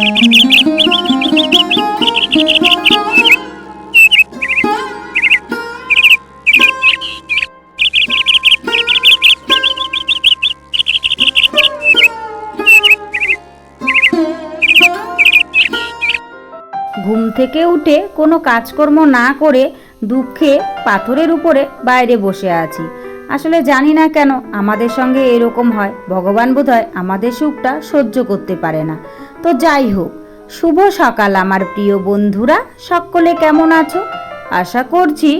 ঘুম থেকে উঠে কোনো কাজকর্ম না করে দুঃখে পাথরের উপরে বাইরে বসে আছি। আসলে জানি না কেন আমাদের সঙ্গে এরকম হয়। ভগবান বোধহয় আমাদের সুখটা সহ্য করতে পারে না। তো যাই হোক, শুভ সকাল আমার প্রিয় বন্ধুরা। সকলে কেমন আছো? আশা করছি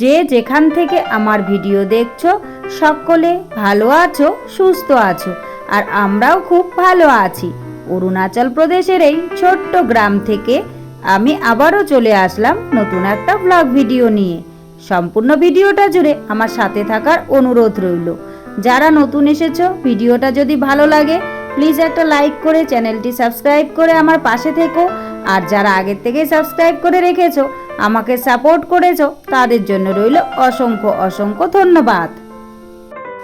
যে যেখান থেকে আমার ভিডিও দেখছ, সকলে ভালো আছো, সুস্থ আছো, আর আমরাও খুব ভালো আছি। অরুণাচল প্রদেশের এই ছোট্ট গ্রাম থেকে আমি আবারও চলে আসলাম নতুন একটা ব্লগ ভিডিও নিয়ে। সম্পূর্ণ ভিডিওটা জুড়ে আমার সাথে থাকার অনুরোধ রইল। যারা নতুন এসেছ, ভিডিওটা যদি ভালো লাগে প্লিজ একটা লাইক করে চ্যানেলটি সাবস্ক্রাইব করে আমার পাশে থেকো। আর যারা আগের থেকে সাবস্ক্রাইব করে রেখেছো, আমাকে সাপোর্ট করেছ, তাদের জন্য রইল অসংখ্য অসংখ্য ধন্যবাদ।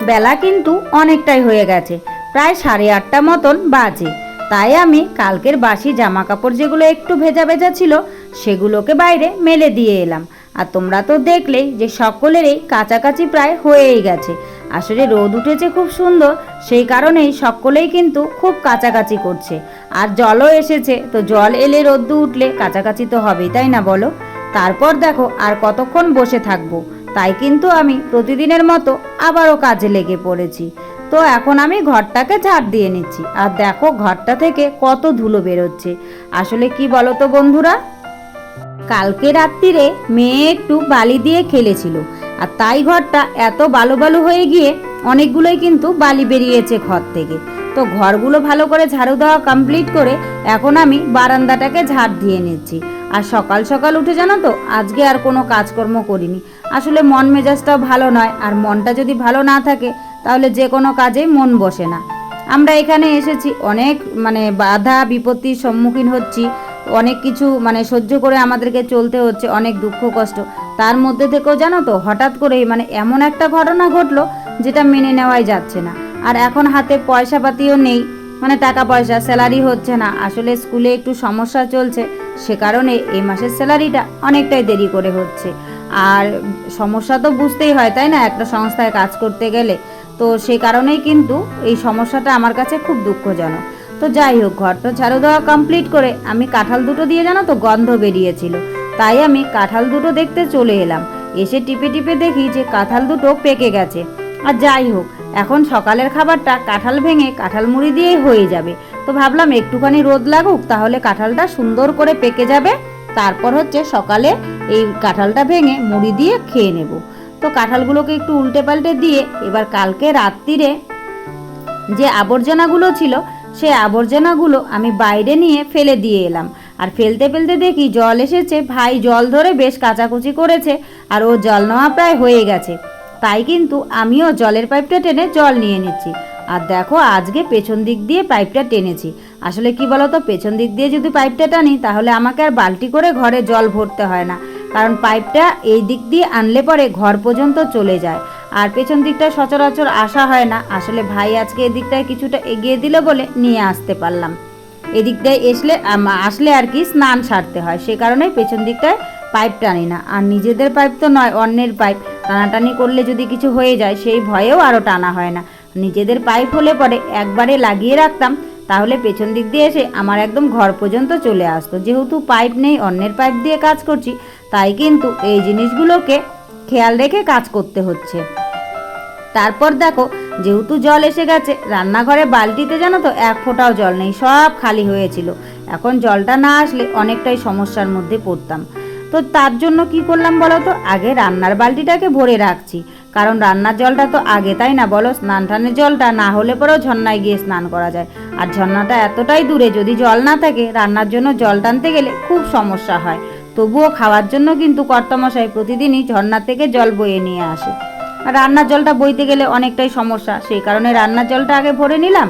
বেলা কিন্তু অনেকটাই হয়ে গেছে, প্রায় সাড়ে আটটা মতন বাজে। তাই আমি কালকের বাসি জামা কাপড় যেগুলো একটু ভেজা ভেজা ছিল, সেগুলোকে বাইরে মেলে দিয়ে এলাম। আর তোমরা তো দেখলেই যে সকলেরই কাছাকাছি প্রায় হয়েই গেছে। আসলে রোদ উঠেছে খুব সুন্দর, সেই কারণেই সকলেই কিন্তু খুব কাছাকাছি করছে। আর জলও এসেছে, তো জল এলে রোদ্দু উঠলে কাছাকাছি তো হবেই, তাই না বলো? তারপর দেখো আর কতক্ষণ বসে থাকব, তাই কিন্তু আমি প্রতিদিনের মতো আবারও কাজে লেগে পড়েছি। তো এখন আমি ঘরটাকে ঝাড় দিয়ে নিচ্ছি। আর দেখো ঘরটা থেকে কত ধুলো বেরোচ্ছে। আসলে কি বলো তো বন্ধুরা? কালকে রাত্রিরে মেয়ে একটু বালি দিয়ে খেলেছিল। আর তাই ঘরটা এত বালু বালু হয়ে গিয়ে অনেকগুলোই কিন্তু বালি বেরিয়েছে ঘর থেকে। তো ঘরগুলো ভালো করে ঝাড়ু দেওয়া কমপ্লিট করে এখন আমি বারান্দাটাকে ঝাড় দিয়ে নিচ্ছি। আর সকাল সকাল উঠে জানো তো, আজকে আর কোনো কাজকর্ম করিনি। আসলে মন মেজাজটাও ভালো নয়, আর মনটা যদি ভালো না থাকে, তাহলে যে কোনো কাজেই মন বসে না। আমরা এখানে এসেছি, অনেক মানে বাধা বিপত্তির সম্মুখীন হচ্ছি অনেক কিছু মানে সহ্য করে আমাদেরকে চলতে হচ্ছে, অনেক দুঃখ, কষ্ট। তার মধ্যে থেকেও জানো তো, হঠাৎ করেই মানে এমন একটা ঘটনা ঘটলো যেটা মেনে নেওয়াই যাচ্ছে না। আর এখন হাতে পয়সা পাতিও নেই মানে টাকা পয়সা স্যালারি হচ্ছে না। আসলে স্কুলে একটু সমস্যা চলছে, সে কারণে এই মাসের স্যালারিটা অনেকটাই দেরি করে হচ্ছে। আর সমস্যা তো বুঝতেই হয়, তাই না? একটা সংস্থায় কাজ করতে গেলে। তো সেই কারণেই কিন্তু এই সমস্যাটা আমার কাছে খুব দুঃখজনক। তো যাই হোক ঘরটা ঝাড়ু দেওয়া কমপ্লিট করে আমি কাঁঠাল দুটো দিয়ে জানো তো গন্ধ বেরিয়েছিল। তাই আমি কাঁঠাল দুটো দেখতে চলে এলাম। এসে টিপে টিপে দেখি যে কাঁঠাল দুটো পেকে গেছে। আর যাই হোক, এখন সকালের খাবারটা কাঁঠাল ভেঙে কাঁঠাল মুড়ি দিয়েই হয়ে যাবে। তো ভাবলাম একটুখানি রোদ লাগুক, তাহলে কাঁঠালটা সুন্দর করে পেকে যাবে। তারপর হচ্ছে সকালে এই কাঁঠালটা ভেঙে মুড়ি দিয়ে খেয়ে নেব। তো কাঁঠালগুলোকে একটু উল্টে পাল্টে দিয়ে এবার কালকে রাত্রিরে যে আবর্জনাগুলো ছিল সেই আবর্জনাগুলো আমি বাইরে নিয়ে ফেলে দিয়ে এলাম। আর ফেলতে ফেলতে দেখি জল এসেছে। ভাই জল ধরে বেশ কাচাকুচি করেছে আর ও জল নেওয়া প্রায় হয়ে গেছে। তাই কিন্তু আমিও জলের পাইপটা টেনে জল নিয়ে নিচ্ছি। আর দেখো, আজকে পেছন দিক দিয়ে পাইপটা টেনেছি। আসলে কি বলতো, পেছন দিক দিয়ে যদি পাইপটা টানি, তাহলে আমাকে আর বালতি করে ঘরে জল ভরতে হয় না। কারণ পাইপটা এই দিক দিয়ে আনলে পরে ঘর পর্যন্ত চলে যায়। আর পেছন দিকটা সচরাচর আসা হয় না। আসলে ভাই আজকে এদিকটায় কিছুটা এগিয়ে দিলে বলে নিয়ে আসতে পারলাম। এদিকটায় এসলে আসলে আর কি স্নান সারতে হয়। সে কারণে পেছন দিকটায় পাইপ টানি না। আর নিজেদের পাইপ তো নয়, অন্যের পাইপ টানাটানি করলে যদি কিছু হয়ে যায়, সেই ভয়েও আরও টানা হয় না। নিজেদের পাইপ হলে পরে একবারে লাগিয়ে রাখতাম, তাহলে পেছন দিক দিয়ে এসে আমার একদম ঘর পর্যন্ত চলে আসতো। যেহেতু পাইপ নেই, অন্যের পাইপ দিয়ে কাজ করছি, তাই কিন্তু এই জিনিসগুলোকে খেয়াল রেখে কাজ করতে হচ্ছে। তারপর দেখো, যেহেতু জল এসে গেছে, রান্নাঘরে বালতিতে জানো তো এক ফোঁটাও জল নেই, সব খালি হয়েছিল। এখন জলটা না আসলে অনেকটাই সমস্যার মধ্যে পড়তাম। তো তার জন্য কি করলাম বলো তো? আগে রান্নার বালতিটাকে ভরে রাখছি। কারণ রান্নার জলটা তো আগে, তাই না বলো? স্নান টানের জলটা না হলে পরেও ঝর্ণায় গিয়ে স্নান করা যায়। আর ঝর্ণাটা এতটাই দূরে যদি জল না থাকে, রান্নার জন্য জল টানতে গেলে খুব সমস্যা হয়। তবুও খাওয়ার জন্য কিন্তু কর্তামশাই প্রতিদিনই ঝর্ণা থেকে জল বয়ে নিয়ে আসে। রান্নার জলটা বইতে গেলে অনেকটাই সমস্যা। সেই কারণে রান্নার জলটা আগে ভরে নিলাম।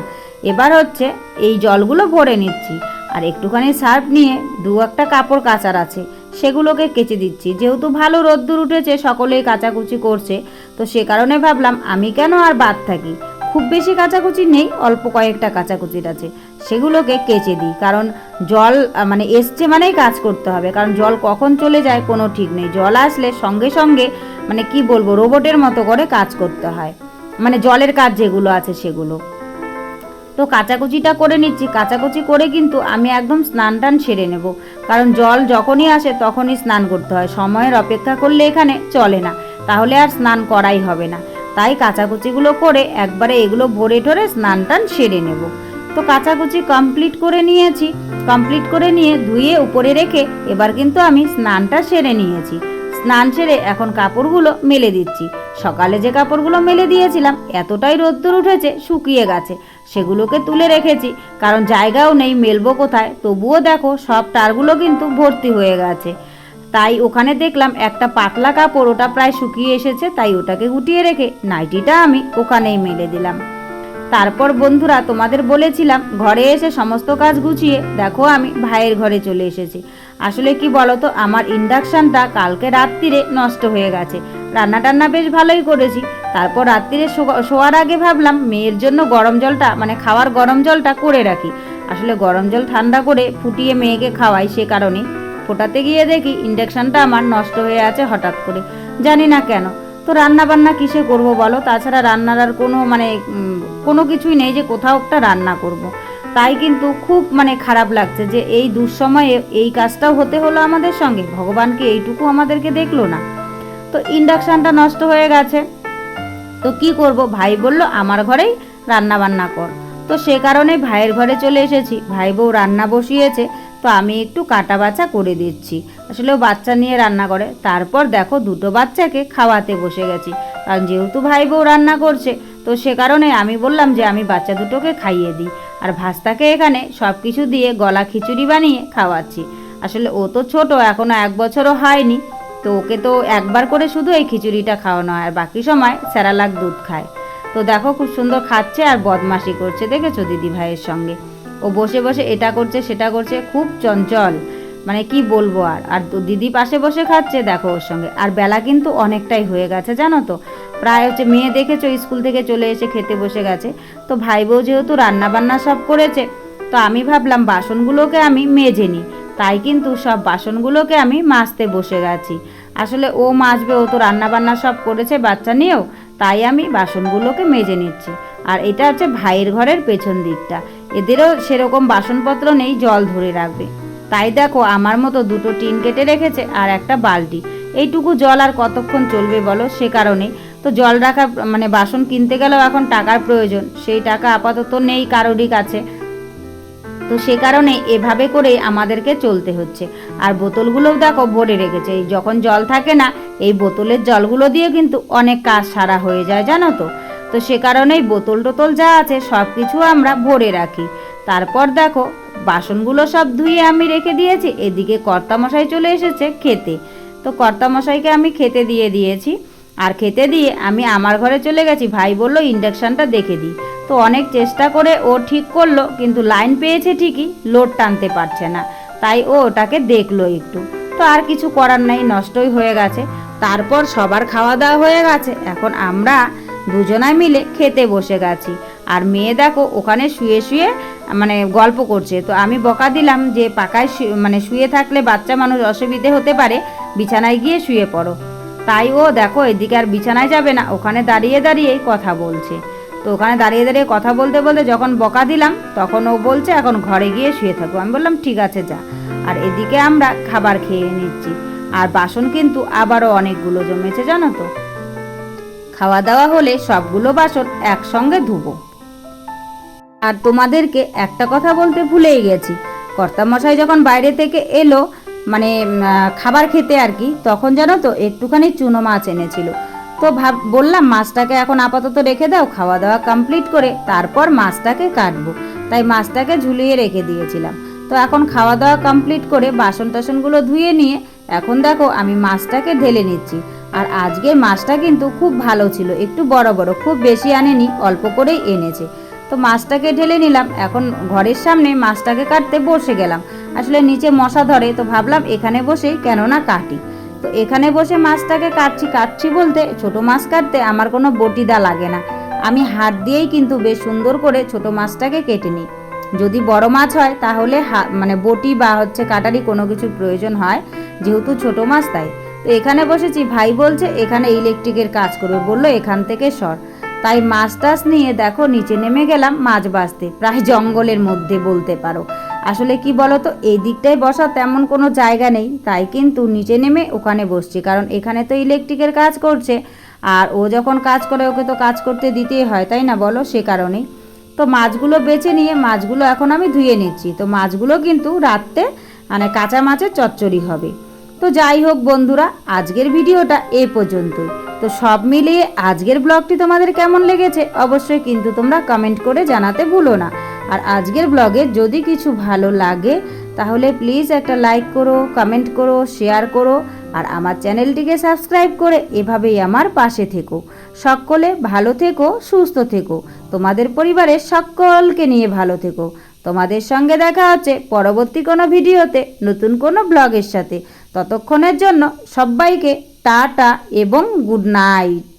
এবার হচ্ছে এই জলগুলো ভরে নিচ্ছি। আর একটুখানি সার্ফ নিয়ে দু একটা কাপড় কাচার আছে, সেগুলোকে কেচে দিচ্ছি। যেহেতু ভালো রোদ্দুর উঠেছে, সকলেই কাচাকুচি করছে, তো সে কারণে ভাবলাম আমি কেন আর বাদ থাকি? খুব বেশি কাচাকুচি নেই, অল্প কয়েকটা কাচাকুচির আছে। সেগুলোকে কেচে দিই। কারণ জল মানে এসছে মানেই কাজ করতে হবে। কারণ জল কখন চলে যায় কোনো ঠিক নেই। জল আসলে সঙ্গে সঙ্গে মানে কি বলব, রোবটের মতো করে কাজ করতে হয়। মানে জলের কাজ যেগুলো আছে সেগুলো। তো কাচাকুচিটা করে নিচ্ছি। কাচাকুচি করে কিন্তু আমি একদম স্নান টান সেরে নেব। কারণ জল যখনই আসে তখনই স্নান করতে হয়। সময়ের অপেক্ষা করলে এখানে চলে না। তাহলে আর স্নান করাই হবে না। তাই কাচাকুচিগুলো করে একবারে এগুলো ভরে ঠরে স্নান টান সেরে নেব। তো কাচাকুচি কমপ্লিট করে নিয়েছি। কমপ্লিট করে নিয়ে ধুয়ে উপরে রেখে এবার কিন্তু আমি স্নানটা সেরে নিয়েছি। স্নান সেরে এখন কাপড়গুলো মেলে দিচ্ছি। সকালে যে কাপড়গুলো মেলে দিয়েছিলাম, এতটাই রোদ্দুর উঠেছে, শুকিয়ে গেছে। সেগুলোকে তুলে রেখেছি, কারণ জায়গাও নেই, মেলবো কোথায়? তবুও দেখো, সব টারগুলো কিন্তু ভর্তি হয়ে গেছে। তাই ওখানে দেখলাম একটা পাতলা কাপড়, ওটা প্রায় শুকিয়ে এসেছে, তাই ওটাকে গুটিয়ে রেখে নাইটিটা আমি ওখানেই মেলে দিলাম। তারপর বন্ধুরা তোমাদের বলেছিলাম, ঘরে এসে সমস্ত কাজ গুছিয়ে দেখো আমি ভাইয়ের ঘরে চলে এসেছি। আসলে কি বলতো, আমার ইন্ডাকশানটা কালকে রাত্রিরে নষ্ট হয়ে গেছে। রান্না টান্না বেশ ভালোই করেছি। তারপর রাত্রিরে শোয়ার আগে ভাবলাম মেয়ের জন্য গরম জলটা মানে খাওয়ার গরম জলটা করে রাখি। আসলে গরম জল ঠান্ডা করে ফুটিয়ে মেয়েকে খাওয়াই সে কারণে ফোটাতে গিয়ে দেখি ইন্ডাকশানটা আমার নষ্ট হয়ে আছে হঠাৎ করে। জানি না কেন। তো রান্না বান্না কিসে করব বলো? তাছাড়া রান্নার আর কোনো মানে কোনো কিছুই নেই যে কোথাও একটা রান্না করব। তাই কিন্তু খুব মানে খারাপ লাগছে যে এই দুঃসময়ে এই কাজটাও হতে হলো আমাদের সঙ্গে। ভগবানকে এইটুকু আমাদেরকে দেখল না? তো ইন্ডাকশানটা নষ্ট হয়ে গেছে। তো কি করব? ভাই বলল, আমার ঘরেই রান্না বান্না কর। তো সে কারণে ভাইয়ের ঘরে চলে এসেছি। ভাই বউ রান্না বসিয়েছে। তো আমি একটু কাটা বাছা করে দিচ্ছি। আসলে বাচ্চা নিয়ে রান্না করে। তারপর দেখো দুটো বাচ্চাকে খাওয়াতে বসে গেছি। কারণ যেহেতু ভাই বউ রান্না করছে, তো সে কারণে আমি বললাম যে আমি বাচ্চা দুটোকে খাইয়ে দিই। আর ভাস্তাকে এখানে সব কিছু দিয়ে গলা খিচুড়ি বানিয়ে খাওয়াচ্ছি। আসলে ও তো ছোট এখনও এক বছরও হয়নি। তো ওকে তো একবার করে শুধু এই খিচুড়িটা খাওয়ানো হয়। আর বাকি সময় স্যারালাক দুধ খায়। তো দেখো খুব সুন্দর খাচ্ছে আর বদমাশি করছে, দেখেছ দিদি ভাইয়ের সঙ্গে? ও বসে বসে এটা করছে, সেটা করছে, খুব চঞ্চল। মানে কি বলব আর? আর দিদি পাশে বসে খাচ্ছে দেখো ওর সঙ্গে। আর বেলা কিন্তু অনেকটাই হয়ে গেছে, জানো তো? প্রায় হচ্ছে মেয়ে দেখেছ, স্কুল থেকে চলে এসে খেতে বসে গেছে। তো ভাই বউ যেহেতু রান্নাবান্না সব করেছে, তো আমি ভাবলাম বাসনগুলোকে আমি মেজে নিই। তাই কিন্তু সব বাসনগুলোকে আমি মাজতে বসে গেছি। আসলে ও মাজবে, ও তো রান্নাবান্না সব করেছে বাচ্চা নিয়েও, তাই আমি বাসনগুলোকে মেজে নিচ্ছি। আর এটা হচ্ছে ভাইয়ের ঘরের পেছন দিকটা। এদেরও সেরকম বাসনপত্র নেই, জল ধরে রাখবে। তাই দেখো, আমার মতো দুটো টিন কেটে রেখেছে আর একটা বালতি। এইটুকু জল আর কতক্ষণ চলবে বলো? সে কারণে। তো জল রাখার মানে বাসন কিনতে গেলেও এখন টাকার প্রয়োজন। সেই টাকা আপাতত নেই কারোরই কাছে। তো সে কারণে এভাবে করেই আমাদেরকে চলতে হচ্ছে। আর বোতলগুলোও দেখো ভরে রেখেছে। যখন জল থাকে না, এই বোতলের জলগুলো দিয়ে কিন্তু অনেক কাজ সারা হয়ে যায়, জানো তো? তো সে কারণেই বোতল টোতল যা আছে সব কিছু আমরা ভরে রাখি। তারপর দেখো, বাসনগুলো সব ধুয়ে আমি রেখে দিয়েছি, এদিকে কর্তামশাই চলে এসেছে খেতে। তো কর্তামশাইকে আমি খেতে দিয়ে দিয়েছি। আর খেতে দিয়ে আমি আমার ঘরে চলে গেছি, ভাই বলল, ইন্ডাকশানটা দেখে দিই তো অনেক চেষ্টা করে ও ঠিক করল, কিন্তু লাইন পেয়েছে ঠিকই, লোড টানতে পারছে না। তাই ও ওটাকে দেখল একটু। তো আর কিছু করার নেই, নষ্টই হয়ে গেছে। তারপর সবার খাওয়া দাওয়া হয়ে গেছে। এখন আমরা দুজনায় মিলে খেতে বসে গেছি। আর মেয়ে দেখো, ওখানে শুয়ে শুয়ে মানে গল্প করছে। তো আমি বকা দিলাম যে, পাকায় মানে শুয়ে থাকলে বাচ্চা মানুষ অসুবিধে হতে পারে, বিছানায় গিয়ে শুয়ে পড়ো। তাই ও দেখো, এদিকে আর বিছানায় যাবে না, ওখানে দাঁড়িয়ে দাঁড়িয়েই কথা বলছে। তো ওখানে দাঁড়িয়ে দাঁড়িয়ে কথা বলতে বলতে যখন বকা দিলাম, তখন ও বলছে, এখন ঘরে গিয়ে শুয়ে থাকব আমি বললাম, ঠিক আছে, যা। আর এদিকে আমরা খাবার খেয়ে নিচ্ছি। আর বাসন কিন্তু আবারও অনেকগুলো জমেছে, জানো তো? খাওয়া দাওয়া হলে সবগুলো বাসন একসঙ্গে ধুবো। আর তোমাদেরকে একটা কথা বলতে ভুলেই গেছি। কর্তামশাই যখন বাইরে থেকে এলো মানে খাবার খেতে আর কি, তখন জানো তো একটুখানি চুনো মাছ এনেছিল। তো ভাব, বললাম, মাছটাকে এখন আপাতত রেখে দাও খাওয়া দাওয়া কমপ্লিট করে তারপর মাছটাকে কাটবো। তাই মাছটাকে ঝুলিয়ে রেখে দিয়েছিলাম। তো এখন খাওয়া দাওয়া কমপ্লিট করে বাসন টাসনগুলো ধুয়ে নিয়ে, এখন দেখো আমি মাছটাকে ঢেলে নিচ্ছি। আর আজকের মাছটা কিন্তু খুব ভালো ছিল। একটু বড় বড়, খুব বেশি আনেনি, অল্প করেই এনেছে। তো মাছটাকে ঢেলে নিলাম। এখন ঘরের সামনে মাছটাকে কাটতে বসে গেলাম। আসলে নিচে মশা ধরে, তো ভাবলাম এখানে বসেই কেননা কাটি। তো এখানে বসে মাছটাকে কাটছি। কাটছি বলতে ছোট মাছ কাটতে আমার কোনো বটিদা লাগে না। আমি হাত দিয়েই কিন্তু বেশ সুন্দর করে ছোট মাছটাকে কেটে নিই। যদি বড় মাছ হয়, তাহলে মানে বটি বা হচ্ছে কাটারি কোনো কিছুর প্রয়োজন হয়। যেহেতু ছোট মাছ তাই। তো এখানে বসেছি, ভাই বলছে, এখানে ইলেকট্রিকের কাজ করবে। বলল, এখান থেকে সর। তাই মাছ টাছ নিয়ে দেখো, নিচে নেমে গেলাম মাছ বাঁচতে। প্রায় জঙ্গলের মধ্যে বলতে পারো। আসলে কি বলতো, এই দিকটায় বসা তেমন কোনো জায়গা নেই। তাই কিন্তু নিচে নেমে ওখানে বসছি, কারণ এখানে তো ইলেকট্রিকের কাজ করছে। আর ও যখন কাজ করে, ওকে তো কাজ করতে দিতেই হয়, তাই না বলো? সে কারণেই তো মাছগুলো বেছে নিয়ে, মাছগুলো এখন আমি ধুয়ে নিচ্ছি। তো মাছগুলো কিন্তু রাত্রে মানে কাঁচা মাছের চচ্চড়ি হবে। তো যাই হোক বন্ধুরা, আজকের ভিডিওটা এ পর্যন্তই। তো সব মিলিয়ে আজকের ব্লগটি তোমাদের কেমন লেগেছে অবশ্যই কিন্তু তোমরা কমেন্ট করে জানাতে ভুলো না। আর আজকের ব্লগে যদি কিছু ভালো লাগে, তাহলে প্লিজ একটা লাইক করো কমেন্ট করো শেয়ার করো, আর আমার চ্যানেলটিকে সাবস্ক্রাইব করে এভাবেই আমার পাশে থেকো। সকলে ভালো থেকো, সুস্থ থেকো। তোমাদের পরিবারের সকলকে নিয়ে ভালো থেকো। তোমাদের সঙ্গে দেখা হচ্ছে পরবর্তী কোনো ভিডিওতে, নতুন কোনো ব্লগের সাথে। ততক্ষণের জন্য সবাইকে টাটা এবং গুড নাইট।